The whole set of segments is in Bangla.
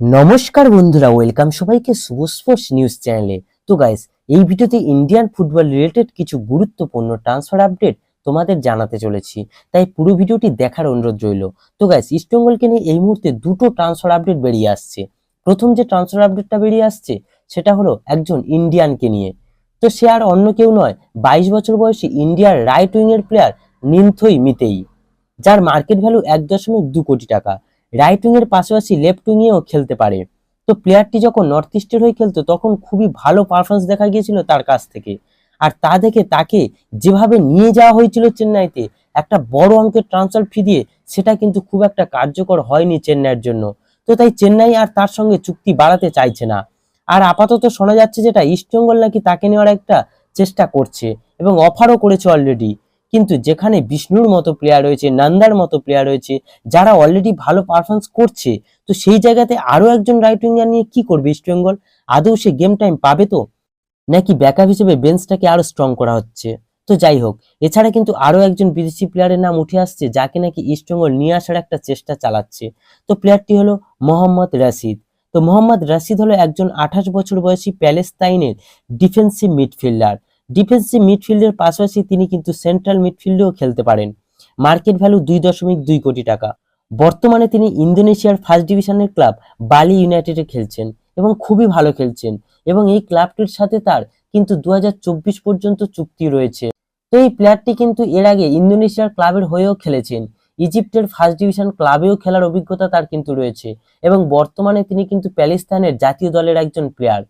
নমস্কার বন্ধুরা ওয়েলকাম সবাইকে শুভ স্পোর্টস নিউজ চ্যানেলে তো গাইস এই ভিডিওতে ইন্ডিয়ান ফুটবল রিলেটেড কিছু গুরুত্বপূর্ণ ট্রান্সফার আপডেট তোমাদের জানাতে চলেছি। তাই পুরো ভিডিওটি দেখার অনুরোধ রইল। তো গাইস ইস্টবেঙ্গলকে নিয়ে এই মুহূর্তে দুটো ট্রান্সফার আপডেট বেরিয়ে আসছে। প্রথম যে ট্রান্সফার আপডেটটা বেরিয়ে আসছে, সেটা হলো একজন ইন্ডিয়ানকে নিয়ে। তো সে আর অন্য কেউ নয়, বাইশ বছর বয়সী ইন্ডিয়ার রাইট উইং এর প্লেয়ার নিন্থই মিতেই, যার মার্কেট ভ্যালু এক দশমিক দু কোটি টাকা। রাইট উইং এর পাশাপাশি লেফট উইং এও খেলতে পারে। তো প্লেয়ারটি যখন নর্থ ইস্টের হয়ে খেলতো, তখন খুবই ভালো পারফরমেন্স দেখা গিয়েছিল তার কাছ থেকে। আর তা দেখে তাকে যেভাবে নিয়ে যাওয়া হয়েছিল চেন্নাইতে, একটা বড় অঙ্কের ট্রান্সফার ফি দিয়ে, সেটা কিন্তু খুব একটা কার্যকর হয়নি চেন্নাইয়ের জন্য। তো তাই চেন্নাই আর তার সঙ্গে চুক্তি বাড়াতে চাইছে না। আর আপাতত শোনা যাচ্ছে যেটা ইস্টবেঙ্গল নাকি তাকে নেওয়ার একটা চেষ্টা করছে এবং অফারও করেছে অলরেডি কিন্তু যেখানে বিষ্ণুর মতো প্লেয়ার রয়েছে, নন্দার মতো প্লেয়ার রয়েছে, যারা অলরেডি ভালো পারফরমেন্স করছে, তো সেই জায়গাতে আরও একজন রাইট উইঙ্গার নিয়ে কি করবে ইস্ট বেঙ্গল আদৌ সে গেম টাইম পাবে তো? নাকি ব্যাকআপ হিসেবে বেঞ্চটাকে আরও স্ট্রং করা হচ্ছে? তো যাই হোক, এছাড়া কিন্তু আরও একজন বিদেশি প্লেয়ারের নাম উঠে আসছে, যাকে নাকি ইস্ট বেঙ্গল নিয়ে আসার একটা চেষ্টা চালাচ্ছে। তো প্লেয়ারটি হলো মোহাম্মদ রাশিদ। তো মোহাম্মদ রাশিদ হলো একজন আঠাশ বছর বয়সী প্যালেস্তাইনের ডিফেন্সিভ মিডফিল্ডার ডিফেন্সিভ মিডফিল্ডের পাশাপাশি তিনি কিন্তু সেন্ট্রাল মিডফিল্ডেও খেলতে পারেন। মার্কেট ভ্যালু দুই দশমিক দুই কোটি টাকা। বর্তমানে তিনি ইন্দোনেশিয়ার ফার্স্ট ডিভিশনের ক্লাব বালি ইউনাইটেডে খেলছেন এবং খুবই ভালো খেলছেন এবং এই ক্লাবটির সাথে তার কিন্তু দু হাজার চব্বিশ পর্যন্ত চুক্তি রয়েছে। তো এই প্লেয়ারটি কিন্তু এর আগে ইন্দোনেশিয়ার ক্লাবের হয়েও খেলেছেন। ইজিপ্টের ফার্স্ট ডিভিশন ক্লাবেও খেলার অভিজ্ঞতা তার কিন্তু রয়েছে এবং বর্তমানে তিনি কিন্তু প্যালেস্তাইনের জাতীয় দলের একজন প্লেয়ার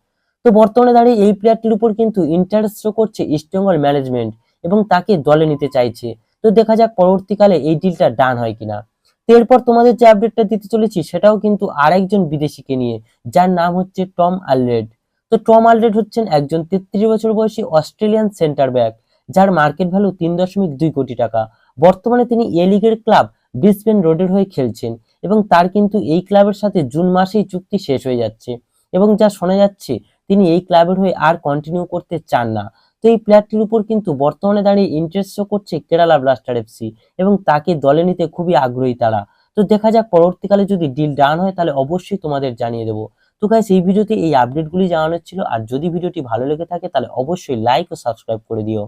তো বর্তমানে দাঁড়িয়ে এই প্লেয়ারটির উপর কিন্তু ইন্টারেস্ট শো করছে ইস্টবেঙ্গল ম্যানেজমেন্ট এবং তাকে দলে নিতে চাইছে। তো দেখা যাক পরবর্তীকালে এই ডিলটা ডান হয় কিনা। তো এরপর তোমাদের যে আপডেটটা দিতে চলেছি, সেটাও কিন্তু আরেকজন বিদেশিকে নিয়ে, যার নাম হচ্ছে টম আলরেড তো টম আলরেড হচ্ছেন একজন তেত্রিশ বছর বয়সী অস্ট্রেলিয়ান সেন্টার ব্যাক যার মার্কেট ভ্যালু তিন দশমিক দুই কোটি টাকা। বর্তমানে তিনি এ লিগের ক্লাব ব্রিসবেন রোডের হয়ে খেলছেন এবং তার কিন্তু এই ক্লাবের সাথে জুন মাসেই চুক্তি শেষ হয়ে যাচ্ছে এবং যা শোনা যাচ্ছে তিনি এই ক্লাবের হয়ে আর কন্টিনিউ করতে চান না। তো এই প্লেয়ারটির উপর কিন্তু বর্তমানে দাঁড়িয়ে ইন্টারেস্ট শো করছে কেরালা ব্লাস্টার এফসি এবং তাকে দলে নিতে খুবই আগ্রহী তারা। তো দেখা যাক, পরবর্তীকালে যদি ডিল ডান হয়, তাহলে অবশ্যই তোমাদের জানিয়ে দেবো। তো গাইস এই ভিডিওতে এই আপডেটগুলি জানানোর ছিল। আর যদি ভিডিওটি ভালো লেগে থাকে, তাহলে অবশ্যই লাইক ও সাবস্ক্রাইব করে দিও।